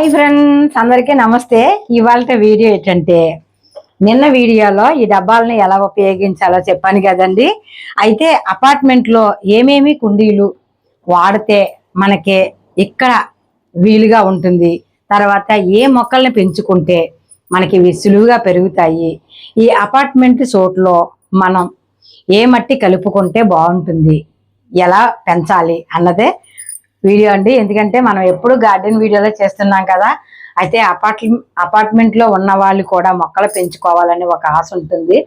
Hi friends అందరికీ నమస్తే. ఇవాళ వీడియో ఏంటంటే నిన్న వీడియోలో ఈ డబ్బాలని ఎలా ఉపయోగించాలో చెప్పాను కదండి. అయితే అపార్ట్మెంట్లో ఏమేమి కుండీలు వాడితే మనకి ఇక్కడ వీలుగా ఉంటుంది తర్వాత ఏ మొక్కల్ని పెంచుకుంటే మనకి ఇవి సులువుగా పెరుగుతాయి ఈ అపార్ట్మెంట్ చోట్లో మనం ఏ మట్టి కలుపుకుంటే బాగుంటుంది ఎలా పెంచాలి అన్నదే వీడియో అండి. ఎందుకంటే మనం ఎప్పుడు గార్డెన్ వీడియోలో చేస్తున్నాం కదా అయితే అపార్ట్ అపార్ట్మెంట్లో ఉన్న వాళ్ళు కూడా మొక్కలు పెంచుకోవాలని ఒక ఆశ ఉంటుంది.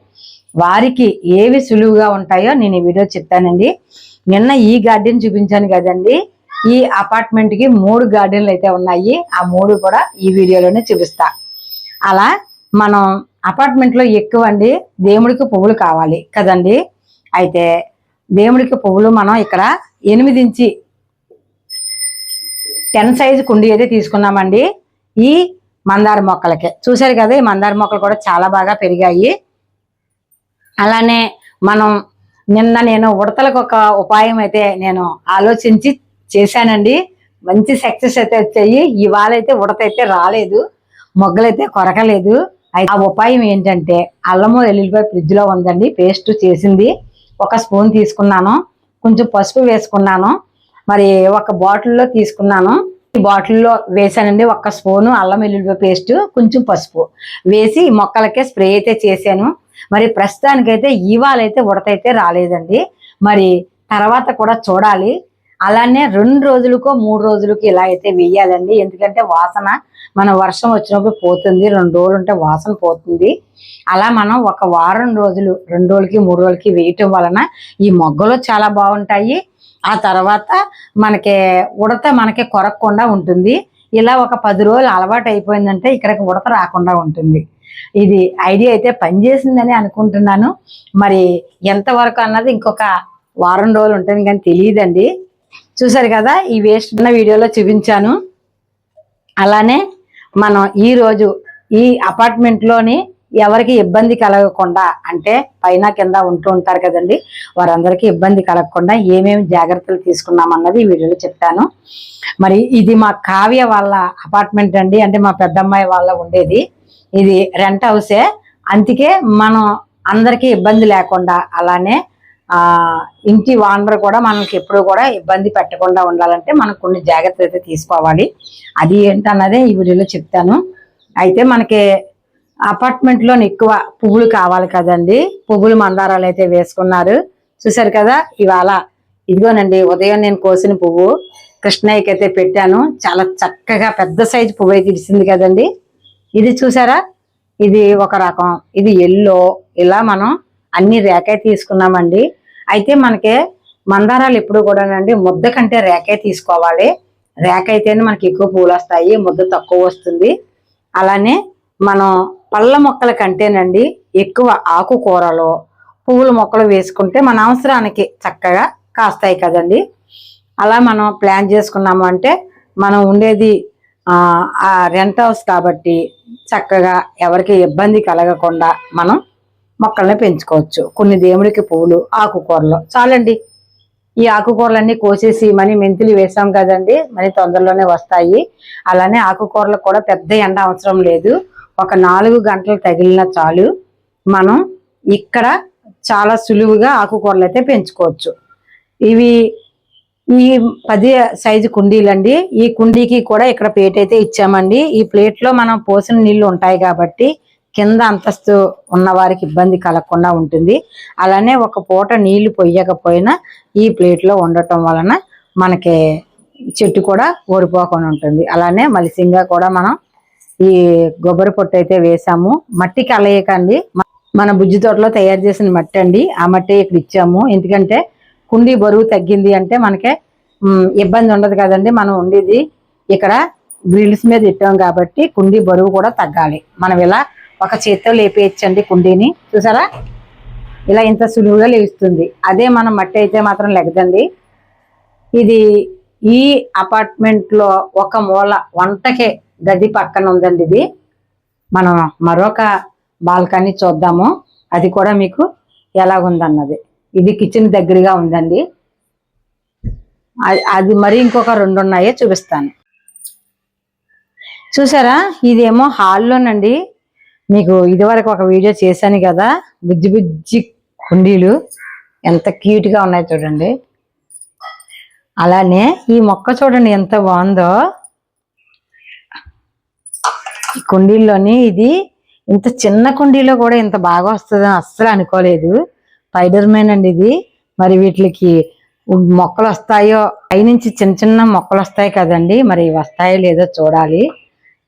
వారికి ఏవి సులువుగా ఉంటాయో నేను ఈ వీడియో చెప్తానండి. నిన్న ఈ గార్డెన్ చూపించాను కదండి. ఈ అపార్ట్మెంట్కి మూడు గార్డెన్లు అయితే ఉన్నాయి. ఆ మూడు కూడా ఈ వీడియోలోనే చూపిస్తా. అలా మనం అపార్ట్మెంట్లో ఎక్కువ అండి దేవుడికి పువ్వులు కావాలి కదండి. అయితే దేవుడికి పువ్వులు మనం ఇక్కడ ఎనిమిది ఇంచి టెన్ సైజు కుండీ అయితే తీసుకున్నామండి. ఈ మందార మొక్కలకి. చూసారు కదా ఈ మందార మొక్కలు కూడా చాలా బాగా పెరిగాయి. అలానే మనం నిన్న నేను ఉడతలకు ఒక ఉపాయం అయితే నేను ఆలోచించి చేశానండి. మంచి సక్సెస్ అయితే వచ్చాయి. ఇవాళ అయితే ఉడత అయితే రాలేదు. మొగ్గలైతే కొరకలేదు. అయితే ఆ ఉపాయం ఏంటంటే అల్లము ఎల్లుల్లిపాయ ఫ్రిడ్జ్లో ఉందండి. పేస్ట్ చేసింది. ఒక స్పూన్ తీసుకున్నాను. కొంచెం పసుపు వేసుకున్నాను. మరి ఒక బాటిల్లో తీసుకున్నాను. ఈ బాటిల్లో వేసానండి ఒక స్పూను అల్లం వెల్లుల్లి పేస్ట్ కొంచెం పసుపు వేసి మొక్కలకే స్ప్రే అయితే చేశాను. మరి ప్రస్తుతానికైతే ఇవాళైతే ఉడతైతే రాలేదండి. మరి తర్వాత కూడా చూడాలి. అలానే రెండు రోజులకో మూడు రోజులకి ఇలా అయితే వేయాలండి. ఎందుకంటే వాసన మన వర్షం వచ్చినప్పుడు పోతుంది. రెండు రోజులు ఉంటే వాసన పోతుంది. అలా మనం ఒక వారం రోజులు రెండు రోజులకి మూడు రోజులకి వేయటం వలన ఈ మొగ్గలు చాలా బాగుంటాయి. ఆ తర్వాత మనకి ఉడత మనకి కొరక్కుండా ఉంటుంది. ఇలా ఒక పది రోజులు అలవాటు అయిపోయిందంటే ఇక్కడికి ఉడత రాకుండా ఉంటుంది. ఇది ఐడియా అయితే పనిచేసిందని అనుకుంటున్నాను. మరి ఎంతవరకు అన్నది ఇంకొక వారం రోజులు ఉంటుంది కానీ తెలియదండి. చూసారు కదా ఈ వేస్ట్ ఉన్న వీడియోలో చూపించాను. అలానే మనం ఈ రోజు ఈ అపార్ట్మెంట్లోని ఎవరికి ఇబ్బంది కలగకుండా అంటే పైన కింద ఉంటూ ఉంటారు కదండి వారందరికీ ఇబ్బంది కలగకుండా ఏమేమి జాగ్రత్తలు తీసుకున్నాం అన్నది ఈ వీడియోలో చెప్తాను మరి ఇది మా కావ్య వాళ్ళ అపార్ట్మెంట్ అండి అంటే మా పెద్దమ్మాయి వాళ్ళ ఉండేది. ఇది రెంట్ హౌసే అందుకే మనం అందరికీ ఇబ్బంది లేకుండా అలానే ఇంటి వానర్ కూడా మనకి ఎప్పుడు కూడా ఇబ్బంది పెట్టకుండా ఉండాలంటే మనం కొన్ని జాగ్రత్తలు అయితే తీసుకోవాలి. అది ఏంటన్నదే ఈ వీడియోలో చెప్తాను. అయితే మనకి అపార్ట్మెంట్లో ఎక్కువ పువ్వులు కావాలి కదండి. పువ్వులు మందారాలు అయితే వేసుకున్నారు. చూసారు కదా ఇవాళ ఇదిగోనండి ఉదయం నేను కోసిన పువ్వు. కృష్ణయ్యకి అయితే పెట్టాను. చాలా చక్కగా పెద్ద సైజు పువ్వు అయితే ఇచ్చింది కదండి. ఇది చూసారా ఇది ఒక రకం. ఇది ఎల్లో. ఇలా మనం అన్ని రేకే తీసుకున్నామండి. అయితే మనకి మందారాలు ఎప్పుడు కూడానండి ముద్ద కంటే రేకే తీసుకోవాలి. రేక అయితేనే మనకి ఎక్కువ పూలు వస్తాయి ముద్ద తక్కువ వస్తుంది. అలానే మనం పళ్ళ మొక్కల కంటేనండి ఎక్కువ ఆకుకూరలు పువ్వుల మొక్కలు వేసుకుంటే మన అవసరానికి చక్కగా కాస్తాయి కదండి. అలా మనం ప్లాన్ చేసుకున్నాము అంటే మనం ఉండేది ఆ రెంట్ హౌస్ కాబట్టి చక్కగా ఎవరికి ఇబ్బంది కలగకుండా మనం మొక్కల్ని పెంచుకోవచ్చు. కొన్ని దేవుడికి పువ్వులు ఆకుకూరలు చాలండి. ఈ ఆకుకూరలన్నీ కోసేసి మనీ మెంతులు వేసాం కదండి. మరి తొందరలోనే వస్తాయి. అలానే ఆకుకూరలకు కూడా పెద్ద ఎండ అవసరం లేదు. ఒక నాలుగు గంటలు తగిలిన చాలు మనం ఇక్కడ చాలా సులువుగా ఆకుకూరలు అయితే పెంచుకోవచ్చు. ఇవి ఈ పది సైజు కుండీలండి. ఈ కుండీకి కూడా ఇక్కడ ప్లేట్ అయితే ఇచ్చామండి. ఈ ప్లేట్లో మనం పోసిన నీళ్ళు ఉంటాయి కాబట్టి కింద అంతస్తు ఉన్న వారికి ఇబ్బంది కలగకుండా ఉంటుంది. అలానే ఒక పూట నీళ్ళు పొయ్యకపోయినా ఈ ప్లేట్లో ఉండటం వలన మనకి చెట్టు కూడా ఓడిపోకుండా ఉంటుంది. అలానే మలిసింగా కూడా మనం ఈ కొబ్బరి పొట్టు అయితే వేసాము. మట్టి కలయకండి. మన బుజ్జి తోటలో తయారు చేసిన మట్టి అండి. ఆ మట్టి ఇక్కడ ఇచ్చాము. ఎందుకంటే కుండీ బరువు తగ్గింది అంటే మనకి ఇబ్బంది ఉండదు కదండి. మనం ఉండేది ఇక్కడ గ్రిల్స్ మీద ఇట్టాం కాబట్టి కుండీ బరువు కూడా తగ్గాలి. మనం ఇలా ఒక చేత్తో లేపేయచ్చండి కుండీని. చూసారా? ఇలా ఇంత సులువుగా లేస్తుంది. అదే మనం మట్టి అయితే మాత్రం లెగదండి. ఇది ఈ అపార్ట్మెంట్లో ఒక మూల వంటకే గది పక్కన ఉందండి ఇది. మనం మరొక బాల్కనీ చూద్దాము. అది కూడా మీకు ఎలాగుందన్నది. ఇది కిచెన్ దగ్గరగా ఉందండి. అది- అది మరి ఇంకొక రెండు ఉన్నాయో చూపిస్తాను. చూసారా? ఇదేమో హాల్లోనండి. మీకు ఇదివరకు ఒక వీడియో చేశాను కదా. బుజ్జి బుజ్జి కుండీలు. ఎంత క్యూట్గా ఉన్నాయి చూడండి. అలానే ఈ మొక్క చూడండి ఎంత బాగుందో. ఈ కుండీల్లోని ఇది ఇంత చిన్న కుండీలో కూడా ఇంత బాగా వస్తుందని అస్సలు అనుకోలేదు. స్పైడర్ మ్యాన్ అండి ఇది. మరి వీటికి మొక్కలు వస్తాయో పైనుంచి చిన్న చిన్న మొక్కలు వస్తాయి కదండి. మరి వస్తాయో లేదో చూడాలి.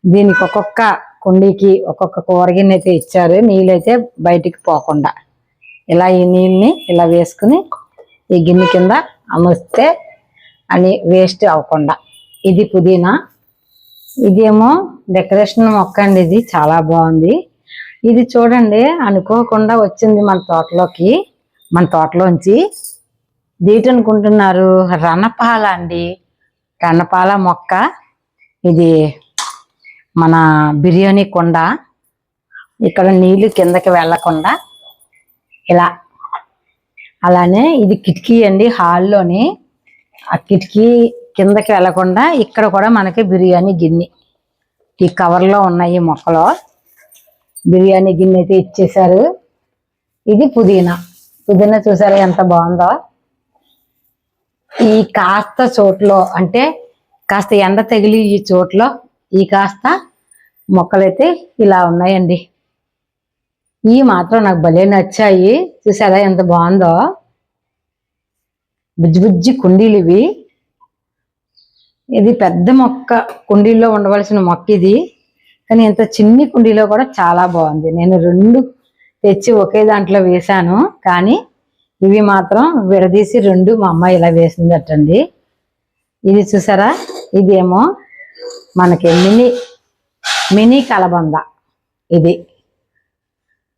దీనికి ఒక్కొక్క కుండీకి ఒక్కొక్క కూరగిన్నె అయితే ఇచ్చారు. నీళ్ళైతే బయటికి పోకుండా. ఇలా ఈ నీళ్ళని ఇలా వేసుకుని ఈ గిన్నె కింద అమర్స్తే అని వేస్ట్ అవ్వకుండా. ఇది పుదీనా. ఇదేమో డెకరేషన్ మొక్క అండి ఇది చాలా బాగుంది. ఇది చూడండి అనుకోకుండా వచ్చింది మన తోటలోకి మన తోటలోంచి. దీటి అనుకుంటున్నారు రణపాల అండి. రణపాల మొక్క. ఇది మన బిర్యానీ కొండ. ఇక్కడ నీళ్ళు కిందకి వెళ్ళకుండా ఇలా. అలానే ఇది కిటికీ అండి హాల్లోని. ఆ కిటికీ కిందకి వెళ్ళకుండా ఇక్కడ కూడా మనకి బిర్యానీ గిన్నె. ఈ కవర్లో ఉన్నాయి మొక్కలు. బిర్యానీ గిన్నె అయితే ఇచ్చేసారు ఇది పుదీనా. పుదీనా చూసారా ఎంత బాగుందో? ఈ కాస్త చోట్లో అంటే కాస్త ఎండ తగిలి ఈ చోట్లో ఈ కాస్త మొక్కలైతే ఇలా ఉన్నాయండి. ఈ మాత్రం నాకు భలే నచ్చాయి. చూసారా ఎంత బాగుందో? బుజ్జి బుజ్జి కుండీలు ఇవి ఇది పెద్ద మొక్క కుండీల్లో ఉండవలసిన మొక్క ఇది. కానీ ఇంత చిన్ని కుండీలో కూడా చాలా బాగుంది. నేను రెండు తెచ్చి ఒకే దాంట్లో వేశాను. కానీ ఇవి మాత్రం విడదీసి రెండు మా అమ్మాయి ఇలా వేసిందటండి. ఇది చూసారా? ఇదేమో మనకి మినీ మినీ కలబంద ఇది.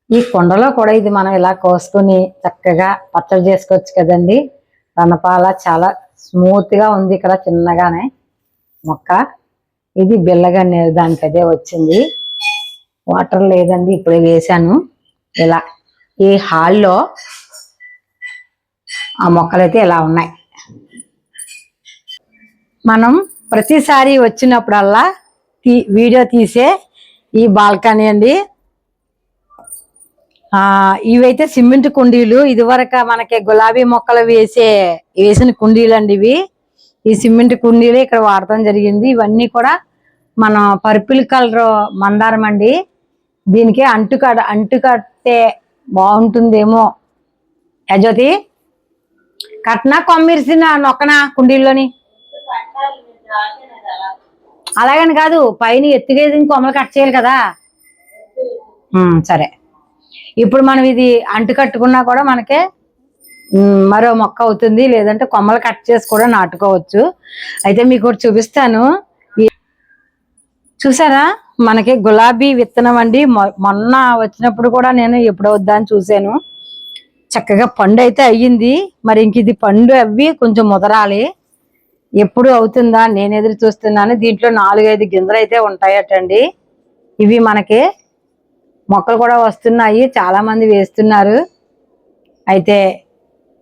ఈ కొండలో కూడా ఇది మనం ఇలా కోసుకొని చక్కగా పచ్చడి చేసుకోవచ్చు కదండి. రణపాల చాలా స్మూత్గా ఉంది ఇక్కడ చిన్నగానే. మొక్క. ఇది బిల్లగా దానికి అదే వచ్చింది. వాటర్ లేదండి ఇప్పుడే వేశాను. ఇలా ఈ హాల్లో ఆ మొక్కలైతే ఇలా ఉన్నాయి. మనం ప్రతిసారి వచ్చినప్పుడల్లా తీ వీడియో తీసే ఈ బాల్కనీ అండి. ఆ ఇవైతే సిమెంట్ కుండీలు. ఇదివరక మనకి గులాబీ మొక్కలు వేసే వేసిన కుండీలు అండి ఇవి. ఈ సిమెంట్ కుండీలు ఇక్కడ వాడటం జరిగింది. ఇవన్నీ కూడా మన పర్పుల్ కలర్ మందారం అండి. దీనికి అంటు కడ అంటు కట్టే బాగుంటుందేమో. యజోతి కట్నా కొమ్మిరిసిన నొక్కన కుండీల్లోని? అలాగని కాదు పైన ఎత్తుగేది కొమ్మలు కట్ చేయాలి కదా. సరే. ఇప్పుడు మనం ఇది అంటు కట్టుకున్నా కూడా మనకే మరో మొక్క అవుతుంది లేదంటే కొమ్మలు కట్ చేసి కూడా నాటుకోవచ్చు. అయితే మీకు చూపిస్తాను. చూసారా? మనకి గులాబీ విత్తనం అండి. మొ- మొన్న వచ్చినప్పుడు కూడా నేను ఎప్పుడు వద్దా అని చూశాను. చక్కగా పండు అయితే అయ్యింది. మరి ఇంక ఇది పండు అవి కొంచెం ముదరాలి. ఎప్పుడు అవుతుందా నేను ఎదురు చూస్తున్నాను. దీంట్లో నాలుగైదు గింజలు అయితే ఉంటాయటండి. ఇవి మనకి మొక్కలు కూడా వస్తున్నాయి. చాలామంది వేస్తున్నారు. అయితే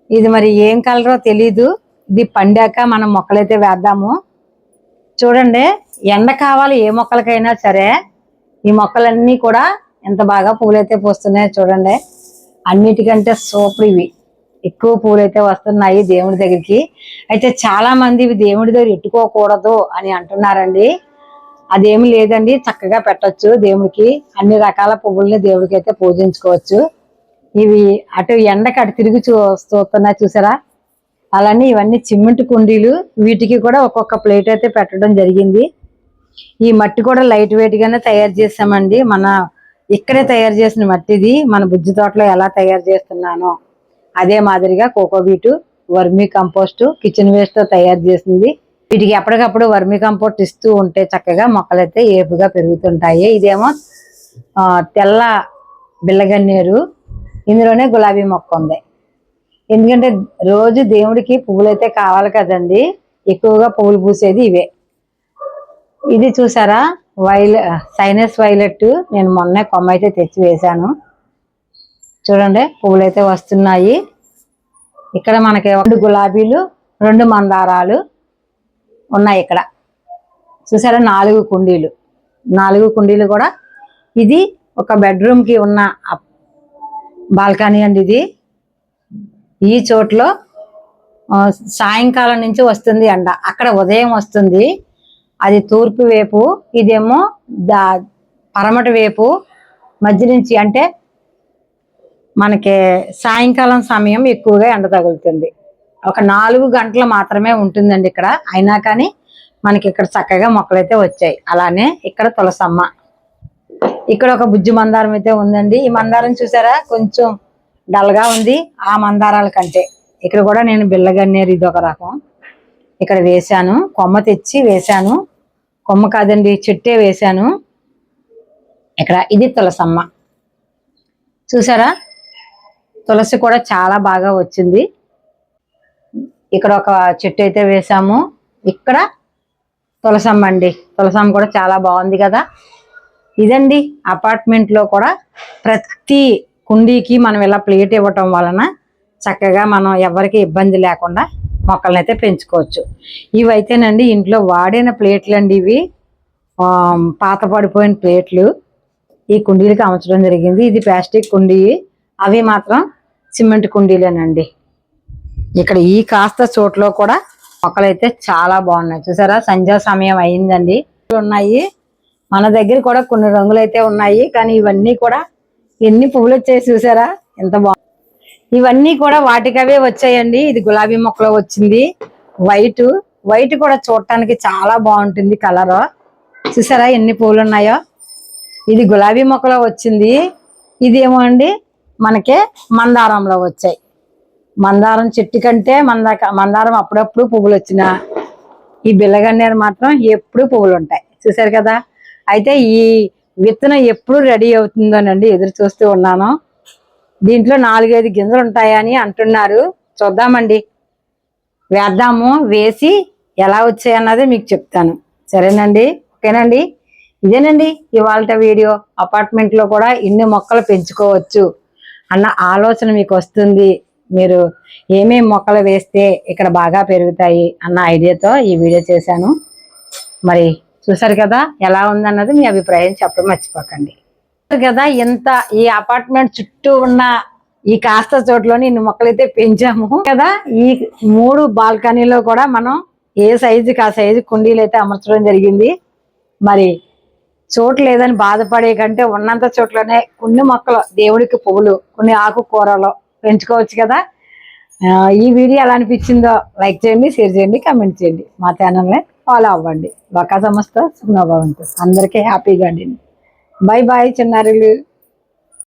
ఇది మరి ఏం కలరో తెలీదు. ఇది పండాక మనం మొక్కలైతే వేద్దాము. చూడండి ఎండ కావాలి ఏ మొక్కలకైనా సరే ఈ మొక్కలన్నీ కూడా ఎంత బాగా పూలైతే పూస్తున్నాయో చూడండి. అన్నిటికంటే సూపర్ ఇవి. ఎక్కువ పూలైతే వస్తున్నాయి దేవుడి దగ్గరికి. అయితే చాలా మంది ఇవి దేవుడి దగ్గర ఎట్టుకోకూడదు అని అంటున్నారండి. అదేమి లేదండి చక్కగా పెట్టొచ్చు దేవుడికి. అన్ని రకాల పువ్వుల్ని దేవుడికి అయితే పూజించుకోవచ్చు. ఇవి అటు ఎండకి అటు తిరిగి చూ చూస్తున్నాయి చూసారా? అలానే ఇవన్నీ చిమ్మంటి కుండీలు. వీటికి కూడా ఒక్కొక్క ప్లేట్ అయితే పెట్టడం జరిగింది. ఈ మట్టి కూడా లైట్ వెయిట్ గానే తయారు చేసామండి మన ఇక్కడే తయారు చేసిన మట్టిది మన బుజ్జి తోటలో ఎలా తయారు చేస్తున్నానో. అదే మాదిరిగా కోకోబీటు వర్మీ కంపోస్ట్ కిచెన్ వేస్ట్తో తయారు చేసింది. వీటికి ఎప్పటికప్పుడు వర్మీ కంపోస్ట్ ఇస్తూ ఉంటే చక్కగా మొక్కలైతే ఏపుగా పెరుగుతుంటాయి. ఇదేమో తెల్ల బిల్లగన్నేరు ఇందులోనే గులాబీ మొక్క ఉంది. ఎందుకంటే రోజు దేవుడికి పువ్వులైతే కావాలి కదండి. ఎక్కువగా పువ్వులు పూసేది ఇవే. ఇది చూసారా? వైల సైనస్ వైలెట్. నేను మొన్నే కొమ్మ అయితే తెచ్చి వేశాను. చూడండి పువ్వులైతే అయితే వస్తున్నాయి. ఇక్కడ మనకి రెండు గులాబీలు రెండు మందారాలు ఉన్నాయి ఇక్కడ. చూసారా? నాలుగు కుండీలు. నాలుగు కుండీలు కూడా. ఇది ఒక బెడ్రూమ్కి ఉన్న బాల్కనీ అండి ఇది. ఈ చోట్లో సాయంకాలం నుంచి వస్తుంది ఎండ అక్కడ ఉదయం వస్తుంది. అది తూర్పు వైపు ఇదేమో దా పరమటి వైపు. మధ్య నుంచి అంటే మనకి సాయంకాలం సమయం ఎక్కువగా ఎండ తగులుతుంది. ఒక నాలుగు గంటలు మాత్రమే ఉంటుందండి ఇక్కడ. అయినా కానీ మనకి ఇక్కడ చక్కగా మొక్కలైతే వచ్చాయి. అలానే ఇక్కడ తులసమ్మ. ఇక్కడ ఒక బుజ్జి మందారం అయితే ఉందండి. ఈ మందారం చూసారా? కొంచెం డల్గా ఉంది. ఆ మందారాల కంటే. ఇక్కడ కూడా నేను బిల్లగన్నేరు ఇది ఒక రకం. ఇక్కడ వేశాను. కొమ్మ తెచ్చి వేశాను. కొమ్మ కాదండి చెట్టే వేశాను. ఇక్కడ ఇది తులసమ్మ. చూసారా? తులసి కూడా చాలా బాగా వచ్చింది. ఇక్కడ ఒక చెట్టు అయితే వేసాము ఇక్కడ తులసమ్మ అండి. తులసమ్మ కూడా చాలా బాగుంది కదా. ఇదండి అపార్ట్మెంట్లో కూడా ప్రతి కుండీకి మనం ఇలా ప్లేట్ ఇవ్వటం వలన చక్కగా మనం ఎవరికి ఇబ్బంది లేకుండా మొక్కలను అయితే పెంచుకోవచ్చు. ఇవైతేనండి ఇంట్లో వాడిన ప్లేట్లు అండి ఇవి పాత పడిపోయిన ప్లేట్లు. ఈ కుండీలకి అమర్చడం జరిగింది. ఇది ప్లాస్టిక్ కుండీ. అవి మాత్రం సిమెంట్ కుండీలేనండి. ఇక్కడ ఈ కాస్త చోట్లో కూడా మొక్కలైతే చాలా బాగున్నాయి. చూసారా? సంధ్యా సమయం అయిందండి. ఉన్నాయి. మన దగ్గర కూడా కొన్ని రంగులు అయితే ఉన్నాయి కానీ ఇవన్నీ కూడా ఎన్ని పువ్వులు వచ్చాయి చూసారా? ఎంత బాగుంది ఇవన్నీ కూడా వాటికవే వచ్చాయండి. ఇది గులాబీ మొక్కలో వచ్చింది. వైట్ వైట్ కూడా చూడటానికి చాలా బాగుంటుంది కలర్ చూసారా ఎన్ని పువ్వులు ఉన్నాయో? ఇది గులాబీ మొక్కలో వచ్చింది. ఇదేమో అండి మనకే మందారంలో వచ్చాయి. మందారం చెట్టు కంటే మంద మందారం అప్పుడప్పుడు పువ్వులు వచ్చిన ఈ బిల్లగన్నేరు మాత్రం ఎప్పుడు పువ్వులు ఉంటాయి. చూసారు కదా? అయితే ఈ విత్తనం ఎప్పుడు రెడీ అవుతుందోనండి ఎదురు చూస్తూ ఉన్నాను. దీంట్లో నాలుగైదు గింజలు ఉంటాయని అంటున్నారు. చూద్దామండి. వేద్దాము వేసి ఎలా వచ్చాయన్నది మీకు చెప్తాను. సరేనండి? ఓకేనండి? ఇదేనండి ఇవాళ వీడియో. అపార్ట్మెంట్లో కూడా ఇన్ని మొక్కలు పెంచుకోవచ్చు అన్న ఆలోచన మీకు వస్తుంది. మీరు ఏమేమి మొక్కలు వేస్తే ఇక్కడ బాగా పెరుగుతాయి అన్న ఐడియాతో ఈ వీడియో చేశాను. మరి చూసారు కదా ఎలా ఉందన్నది మీ అభిప్రాయం చెప్పడం మర్చిపోకండి. కదా ఇంత ఈ అపార్ట్మెంట్ చుట్టూ ఉన్న ఈ కాస్త చోట్లోని ఇన్ని మొక్కలైతే పెంచాము కదా ఈ మూడు బాల్కనీలో కూడా మనం ఏ సైజుకి ఆ సైజు కుండీలు అయితే అమర్చడం జరిగింది. మరి చోటు లేదని బాధపడే కంటే ఉన్నంత చోట్లోనే కొన్ని మొక్కలు దేవుడికి పువ్వులు కొన్ని ఆకుకూరలు పెంచుకోవచ్చు కదా. ఈ వీడియో ఎలా అనిపించిందో లైక్ చేయండి షేర్ చేయండి కామెంట్ చేయండి. మా ఛానల్ని ఫాలో అవ్వండి. ఒక సంస్థ సుఖనోభవంతు అందరికీ హ్యాపీగా అండి బై బాయ్ చిన్నారులు.